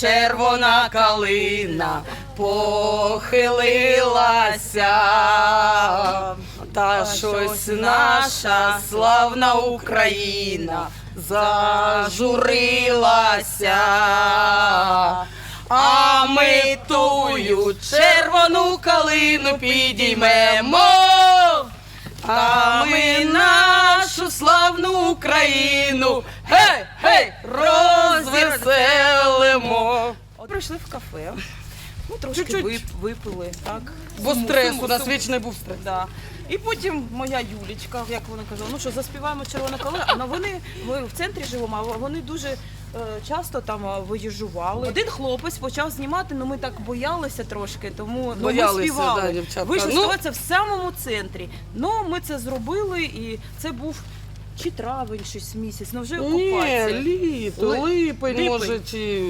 червона калина похилилася, та щось наша славна Україна зажурилася. А ми тую червону калину підіймемо, а ми нашу славну Україну гей, розвеселимо. Прийшли в кафе. Ну, трошки Чуть-чуть. вип- випили, так. Бо Суму- стрес, суму- у нас суму. вічний був стрес. Да. І потім моя Юлічка, як вона казала, ну що заспіваємо червона калина, а вони ми в центрі живемо, а вони дуже е, часто там е, виїжджували. Один хлопець почав знімати, ну ми так боялися трошки, тому ну, ми співали. да, дівчатка. Вийшли Ну. співати в самому центрі. Ну ми це зробили, і це був чи травень, щось місяць, ну вже Ні, окупація. літо, Ли- липень, липень. може, чи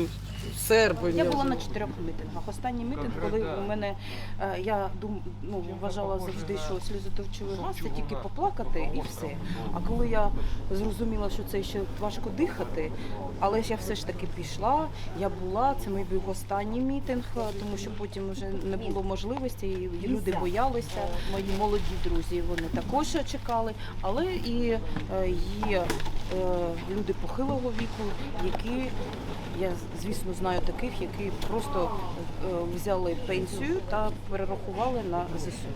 серпень. Я була на чотирьох мітингах. Останній мітинг, коли у мене е, я дум, ну, вважала завжди, що сльозотовчовий газ це тільки поплакати і все. А коли я зрозуміла, що це ще важко дихати, але ж я все ж таки пішла. Я була, це мій був останній мітинг, е, тому що потім вже не було можливості, і люди боялися. Мої молоді друзі вони також чекали. Але і е, є е, люди похилого віку, які я звісно знаю таких, які просто е, взяли пенсію та перерахували на ЗСУ.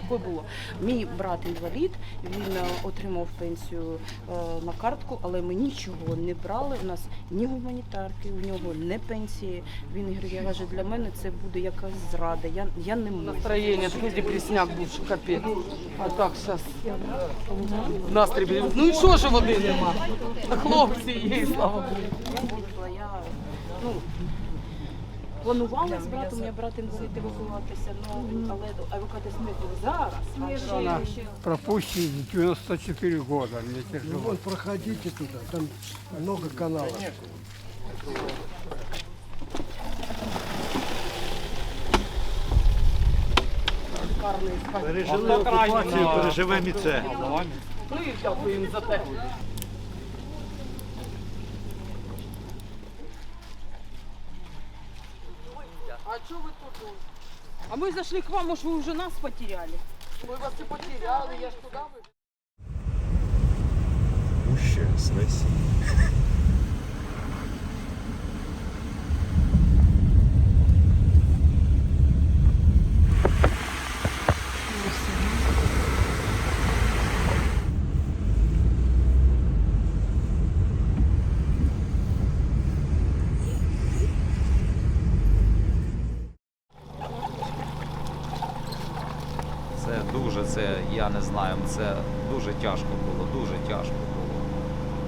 Таке було. Мій брат інвалід, він е, отримав пенсію е, на картку, але ми нічого не брали. У нас ні гуманітарки, у нього не пенсії. Він говорить, я каже, для мене це буде якась зрада. Я, я не можу. Настроєння, такий депресняк був, що капець. А так, зараз. Настрій. Ну і що ж води нема? Хлопці є, слава Богу. Я ну, планувала з братом, я брат інвалід евакуюватися, ну, але евакуатися не було зараз. а ще- ще- 94 года. Мне Ну тяжело. вот проходите туда, там много каналов. Пережили окупацію, переживемо і це. Ну і дякую їм за те. А що ви тут? А мы зашли к вам, может, вы уже нас потеряли? Мы вас не потеряли, я ж туда вы. Уще. Це дуже, це я не знаю, це дуже тяжко було, дуже тяжко було.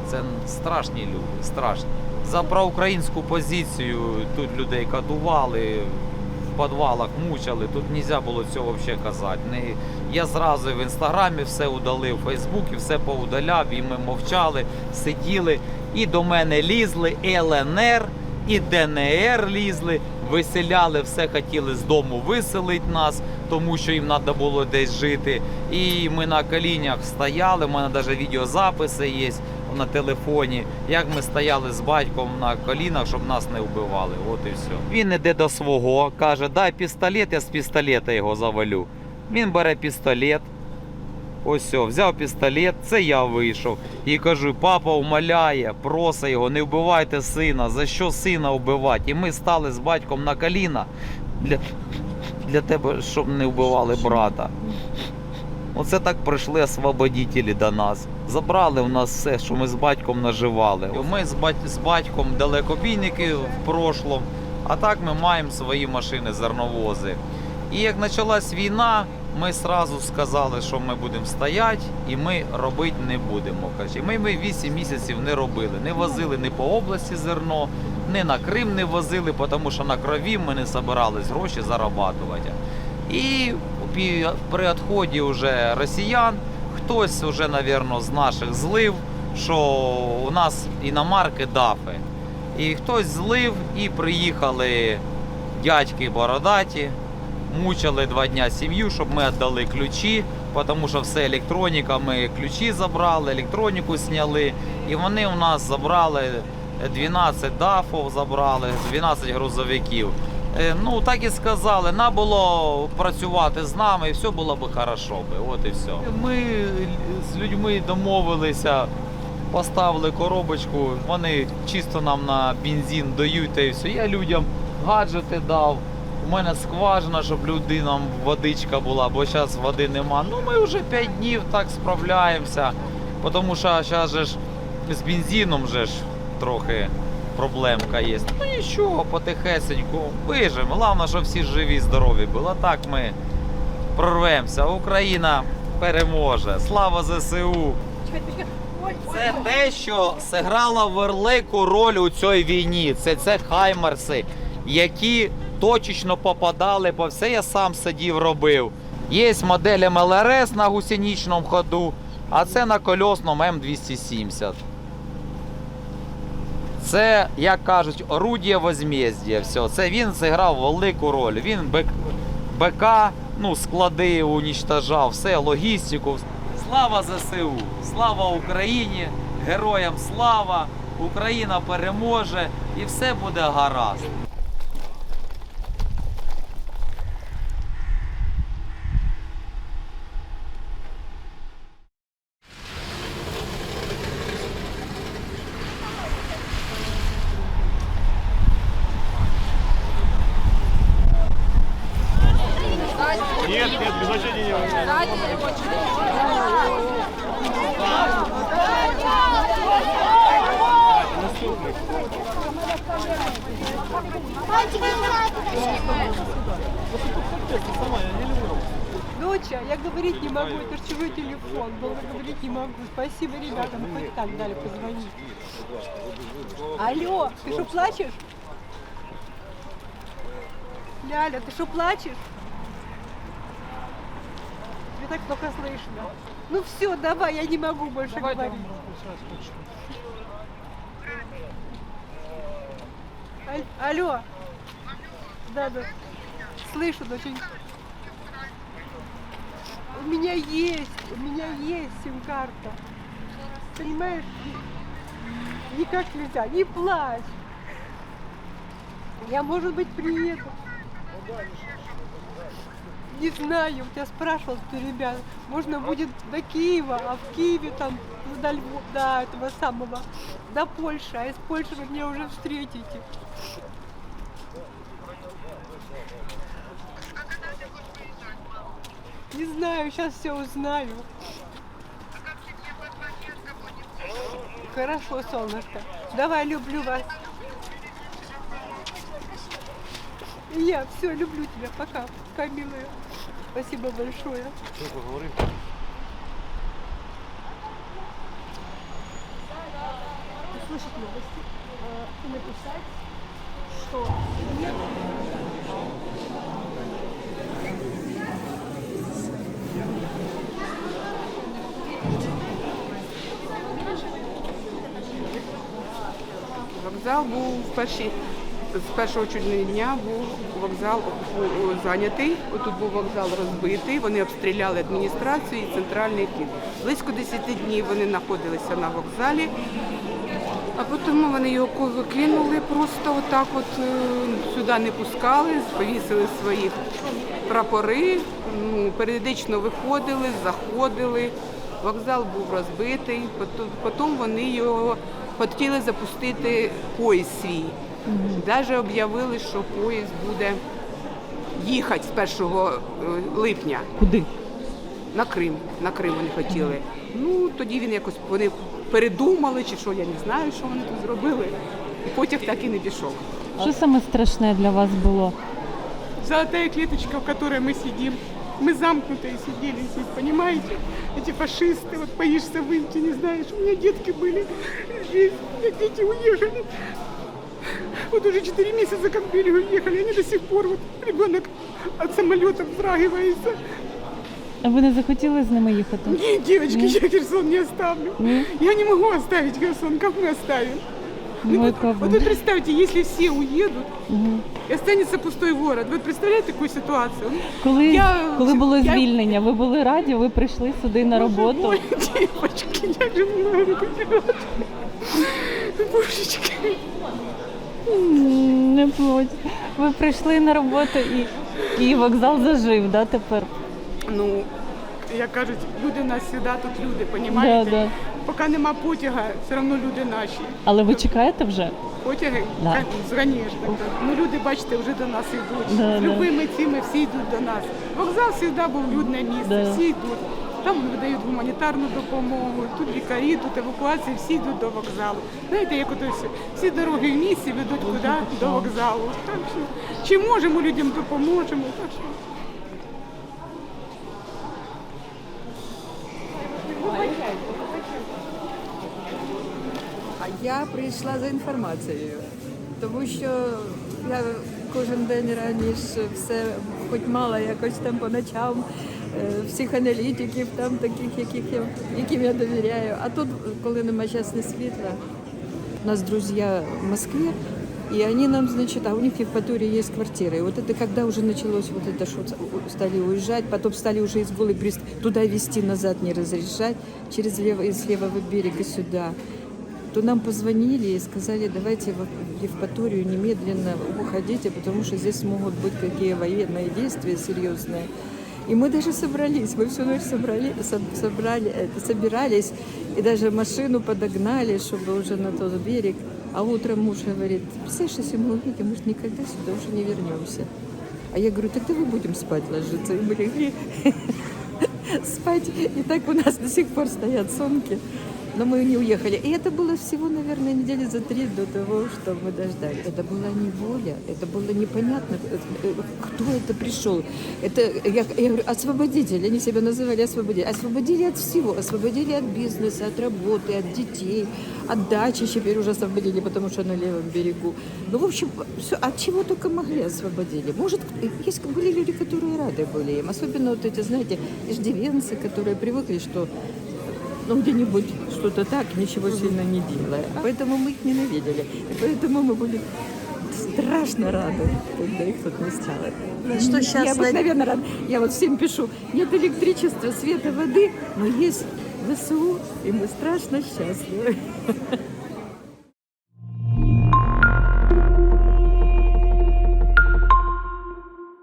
Це страшні люди, страшні. За проукраїнську позицію тут людей катували, в підвалах мучили, тут не можна було цього взагалі казати. Не, я зразу в інстаграмі все удалив, в Фейсбуці все поудаляв, і ми мовчали, сиділи, і до мене лізли, ЛНР, і ДНР лізли, виселяли, все хотіли з дому виселити нас, тому що їм треба було десь жити. І ми на колінях стояли, у мене навіть відеозаписи є на телефоні, як ми стояли з батьком на колінах, щоб нас не вбивали. От і все. Він іде до свого, каже, дай пістолет, я з пістолета його завалю. Він бере пістолет. Ось взяв пістолет, це я вийшов. І кажу, папа умоляє, просить його, не вбивайте сина. За що сина вбивати? І ми стали з батьком на коліна для, для тебе, щоб не вбивали брата. Оце так прийшли освободителі до нас. Забрали в нас все, що ми з батьком наживали. Ми з, бать... з батьком далекобійники в прошлом, а так ми маємо свої машини, зерновози. І як почалась війна, ми одразу сказали, що ми будемо стояти і ми робити не будемо. Каже, ми, ми 8 місяців не робили, не возили ні по області зерно, ні на Крим не возили, тому що на крові ми не збирались гроші зарабатувати. І при відході вже росіян хтось вже, мабуть, з наших злив, що у нас іномарки дафи. І хтось злив і приїхали дядьки бородаті, мучили два дня сім'ю, щоб ми віддали ключі, тому що все електроніка, ми ключі забрали, електроніку зняли. І вони у нас забрали 12 дафов забрали, 12 грузовиків. Е, Ну, так і сказали, на було працювати з нами, і все було б хорошо. От і все. Ми з людьми домовилися, поставили коробочку, вони чисто нам на бензин дають та і все. Я людям гаджети дав. У мене скважина, щоб людинам водичка була, бо зараз води нема. Ну ми вже 5 днів так справляємося. Тому що зараз же ж з бензином же ж трохи проблемка є. Ну нічого, потихесеньку вижимо. Головне, щоб всі живі, здорові були. А так ми прорвемося. Україна переможе. Слава ЗСУ! Це те, що зіграло велику роль у цій війні. Це це хаймерси, які точечно попадали по все. Я сам сидів, робив. Є модель МЛРС на гусеничному ходу, а це на кольосному М270. Це, як кажуть, орудія возмездя. Все. Це він зіграв велику роль. Він БК, ну, склади унічтожав, все, логістику. Слава ЗСУ! Слава Україні! Героям слава! Україна переможе і все буде гаразд. Доча, я говорить не могу, это ж чужой телефон. Долго говорить не могу. Спасибо, ребята, ну хоть так дали позвонить. Алло, ты что плачешь? Ляля, ты что плачешь? Тебе так плохо слышно. Ну все, давай, я не могу больше говорить. Аль- Алло. Да, да. Слышу, доченька. У меня есть, у меня есть сим-карта. Понимаешь? Никак нельзя, не плачь. Я, может быть, приеду. Не знаю, я спрашивал, ты, ребят, можно будет до Киева, а в Киеве там до Львова, до этого самого, до Польши, а из Польши вы меня уже встретите. Не знаю, сейчас все узнаю. Хорошо, солнышко. Давай, люблю вас. Я все, люблю тебя. Пока. Пока, милая. Спасибо большое. Услышать новости э, и написать, что нет Вокзал був в перші, з першого чудного дня був вокзал зайнятий. Отут був вокзал розбитий. Вони обстріляли адміністрацію і центральний вхід. Близько 10 днів вони знаходилися на вокзалі, а потім вони його ко- кинули просто отак, от е, сюди не пускали, повісили свої прапори, ну, періодично виходили, заходили. Вокзал був розбитий, потім вони його хотіли запустити поїзд свій. Навіть об'явили, що поїзд буде їхати з 1 е, липня. Куди? На Крим. На Крим вони хотіли. Ну тоді він якось вони передумали, чи що я не знаю, що вони тут зробили. І потяг так і не пішов. Що саме страшне для вас було? золотая клеточка, в которой мы сидим. Мы замкнутые сидели здесь, понимаете? Эти фашисты, вот боишься выйти, не знаешь. У меня детки были здесь, у меня дети уехали. Вот уже 4 месяца как в Бельгию уехали, они до сих пор, вот ребенок от самолета вздрагивается. А ви не захотіли з ними їхати? Нет, девочки, я Херсон не оставлю. Ні? Я не могу оставить Херсон, как мы оставим? Ну, вот, как вот бы. вы представьте, если все уедут, Мгм. и останется пустой город. Вы представляете такую ситуацию? Коли, Я- коли було я- звільнення, ви були раді, ви прийшли сюди на роботу. Ой, девочки, я же много потеряла. Божечки. Не плоть. Ви прийшли на роботу і Київ вокзал зажив, да, тепер? Ну, як кажуть, люди у нас завжди тут люди, понімаєте? да. Поки нема потяга, все одно люди наші. Але ви чекаєте вже? Потяги, Да. Ка- звісно. Ну люди, бачите, вже до нас йдуть. Да, З да. любими цими всі йдуть до нас. Вокзал завжди був людне місце, Да. всі йдуть. Там видають гуманітарну допомогу, тут лікарі, тут евакуації, всі йдуть до вокзалу. Знаєте, як ото всі, всі дороги в місті ведуть куди? До вокзалу. Так що, чи можемо людям допоможемо. Так що. Я прийшла за інформацією, тому що я кожен день раніше все, хоч мало якось там по ночам, е, всіх аналітиків, там таких, яких я, яким я довіряю. А тут, коли нема часне світла, у нас друзі в Москве, и они нам, значит, а у них в Евпатории есть квартира. И вот это когда уже началось вот это, что стали уезжать, потом стали уже из Голый Брест туда везти, назад не разрешать, через лево, из левого берега сюда то нам позвонили и сказали, давайте в Евпаторию немедленно уходите, потому что здесь могут быть какие военные действия серьезные. И мы даже собрались, мы всю ночь собрали, со- собрали, это, собирались, и даже машину подогнали, чтобы уже на тот берег. А утром муж говорит, представляешь, если мы увидим, мы же никогда сюда уже не вернемся. А я говорю, тогда мы будем спать ложиться. И мы легли спать. И так у нас до сих пор стоят сумки. Но мы не уехали. И это было всего, наверное, недели за три до того, что мы дождались. Это была неволя, это было непонятно, э, э, кто это пришел. Это, я, я говорю, освободители, они себя называли освободители. Освободили от всего, освободили от бизнеса, от работы, от детей, от дачи теперь уже освободили, потому что на левом берегу. Ну, в общем, все, от чего только могли освободили. Может, есть были люди, которые рады были им. Особенно вот эти, знаете, иждивенцы, которые привыкли, что ну, где-нибудь что-то так, ничего сильно не делая. Поэтому мы их ненавидели. И поэтому мы были страшно рады, когда их тут не стало. что Я щас на- обыкновенно рада. Я вот всем пишу, нет электричества, света, воды, но есть ВСУ, и мы страшно счастливы.